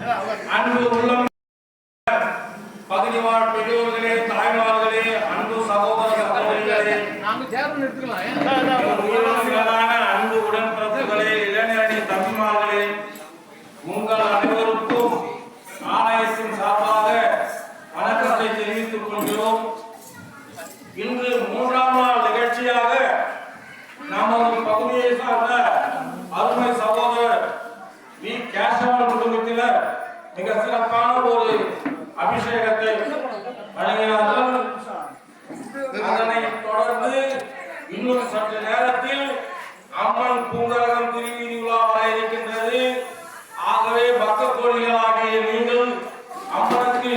அன்பு உள்ளம் பகுதி வாழ் பெரியோர்களே தாய்மார்களே அன்பு சகோதர சகோதரிகளே. அன்பு உடன்பிறப்புகளே இளைஞரணி தம்பிமார்களே உங்கள் அனைவருக்கும் ஆலயத்தின் சார்பாக வணக்கத்தை தெரிவித்துக் கொள்கிறோம். இன்று மூன்றாம் நாள் நிகழ்ச்சியாக நமது பகுதியை சார்ந்த அருமை சகோதரர் வி கேசவன் குடும்பத்தினர் மிக சிறப்பான ஒரு அபிஷேகத்தை வழங்கினார்கள். அதனை தொடர்ந்து இன்னும் சற்று நேரத்தில் அம்மன் பூங்கரகம் திருவிதி உலா வர இருக்கின்றது. ஆகவே பக்த கோழிகளாகிய நீங்கள் அம்மனுக்கு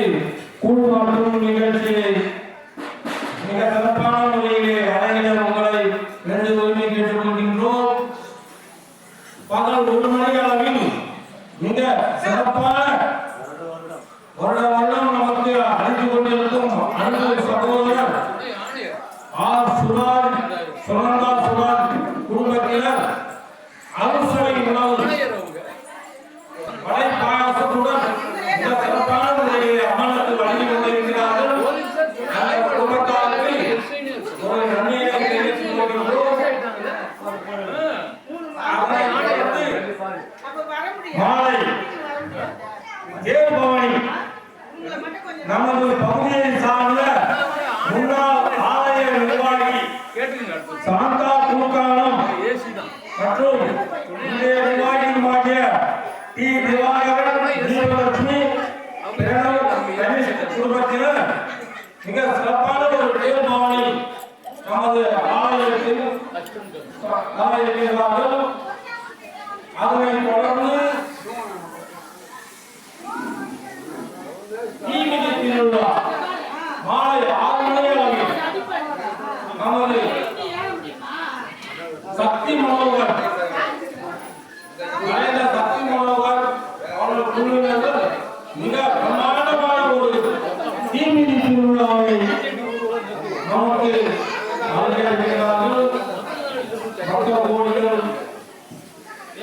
கூழ்வாட்டும் நிகழ்ச்சியை மிக சிறப்பான முறையிலே வழங்கிட உங்களை நன்றி உரிமை கேட்டுக்கொள்கின்றோம். பகல் ஒரு மணி அளவில் மிக சிறப்பான வருட வருடம் நமக்கு அழைத்து கொண்டிருக்கும் அன்பு சகோதரர். ஆர் சுராஜ் சுனந்தா சுராஜ் குடும்பத்தினர் அறுசுவை உணவு. வடை பாயாசத்துடன் மிக சிறப்பான முறையில் அம்மனுக்கு வழங்கி கொண்டிருக்கிறார்கள் போலீஸார் சொன்னாங்க. அந்த குடும்பத்தாருக்கு எஸ்ஐன்னு சொன்னாங்க. ஒரு நன்றியை தெரிவித்துக் கொள்கின்றோம் அதனை தொடர்ந்து அப்ப வர முடியாது மாலை வர மட்டும் கொஞ்சம் நமது பகுதியை சார்ந்த முன்னாள் ஆலய நிர்வாகி. சாந்தா தான். மற்றும் இன்றைய நிர்வாகியுமாகிய டி திவாகரன் தீபலட்சுமி பிரணவ் கணேஷ் குடும்பத்தினர் மிக சிறப்பான ஒரு தேர்தலை நமது ஆலயத்தில் ஆலயத்திலார்கள் அதனை தொடர்ந்து தீமிதி மாலை ஆறு மணி. அளவில் நமது சக்தி மனோகர் மறைந்த சக்தி மனோகர் அவர்கள் குழுவினர்கள் மிக பிரமாண்டமான ஒரு தீமிதி திருவிழாவை நமக்கு அலங்கரிக்கிறார்கள் பக்த கோடிகள் ஏன் இப்படி அவங்க பாட்டு? நமது ஆலயத்தில் அவர்கள் தம்பிமார்கள், ஆலய நிர்வாகிகள், சகோதர சகோதரிகள்,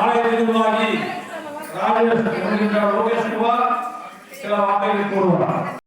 ஆலயத்தில் உருவாகி ராஜேஷ் லோகேஷ் குமார் சில வார்த்தைகள் கூறுவார்.